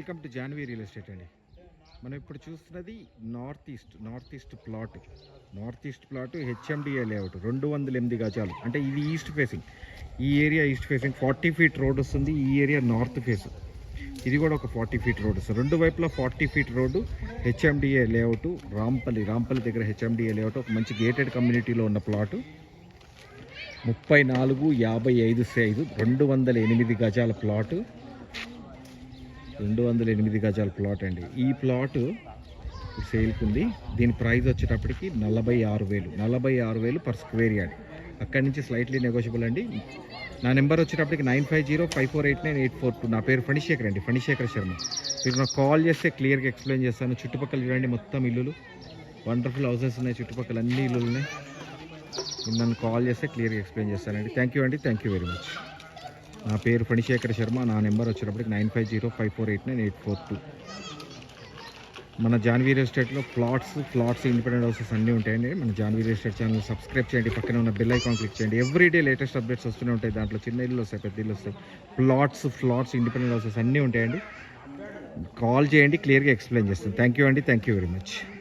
Welcome to Janvi real estate అండి. మనం ఇప్పుడు చూస్తున్నది north east north east plot. North east plot HMDA layout రెండు వందల ఎనిమిది గజాలు. అంటే ఇది ఈస్ట్ ఫేసింగ్. ఈ area east facing. Forty feet road వస్తుంది ఈ ఏరియా నార్త్ ఫేస్. ఇది కూడా ఒక ఫార్టీ ఫీట్ రోడ్ వస్తుంది. రెండు వైపులా forty feet road HMDA layout Rampally Rampally దగ్గర హెచ్ఎండిఏ లేఅవుట్ ఒక మంచి గేటెడ్ కమ్యూనిటీలో ఉన్న ప్లాటు. ముప్పై నాలుగు యాభై ఐదు సైజు రెండు వందల ఎనిమిది గజాల ప్లాటు. రెండు వందల ఎనిమిది గజాల ప్లాట్ అండి. ఈ ప్లాట్ సేల్కి ఉంది. దీని ప్రైస్ వచ్చేటప్పటికి నలభై ఆరు వేలు. నలభై ఆరు వేలు పర్ స్క్వేర్ యార్డ్. అక్కడి నుంచి స్లైట్లీ నెగోషియబుల్ అండి. నా నెంబర్ వచ్చేటప్పటికి nine five zero five four eight nine eight four two. నా పేరు ఫణిశేఖర్ అండి ఫణిశేఖర్ శర్మ. మీరు నాకు కాల్ చేస్తే క్లియర్గా ఎక్స్ప్లెయిన్ చేస్తాను. చుట్టుపక్కల చూడండి మొత్తం ఇల్లులు. వండర్ఫుల్ హౌసెస్ ఉన్నాయి చుట్టుపక్కల అన్ని ఇల్లులు ఉన్నాయి. నన్ను కాల్ చేస్తే క్లియర్గా ఎక్స్ప్లెయిన్ చేస్తానండి. థ్యాంక్ యూ అండి థ్యాంక్ యూ వెరీ మచ్. నా పేరు ఫణిశేఖర్ శర్మ. నా నెంబర్ వచ్చేటప్పటికి nine five zero five four eight nine eight four two. మన జాన్వీ రియల్ ఎస్టేట్లో ప్లాట్స్ ఫ్లాట్స్ ఇండిపెండెంట్ హౌసెస్ అన్నీ ఉంటాయండి. మన Janvi real estate channel subscribe చేయండి. పక్కన ఉన్న బెల్ ఐకాన్ క్లిక్ చేయండి. ఎవ్రీడే లేటెస్ట్ అప్డేట్స్ వస్తూనే ఉంటాయి. దాంట్లో చిన్న ఇల్లు వస్తాయి పెద్ద ఇల్లు వస్తాయి. ప్లాట్స్ ఫ్లాట్స్ ఇండిపెండెంట్ హౌసెస్ అన్నీ ఉంటాయండి. కాల్ చేయండి క్లియర్గా ఎక్స్ప్లెయిన్ చేస్తాను. థ్యాంక్ యూ అండి. Thank you very much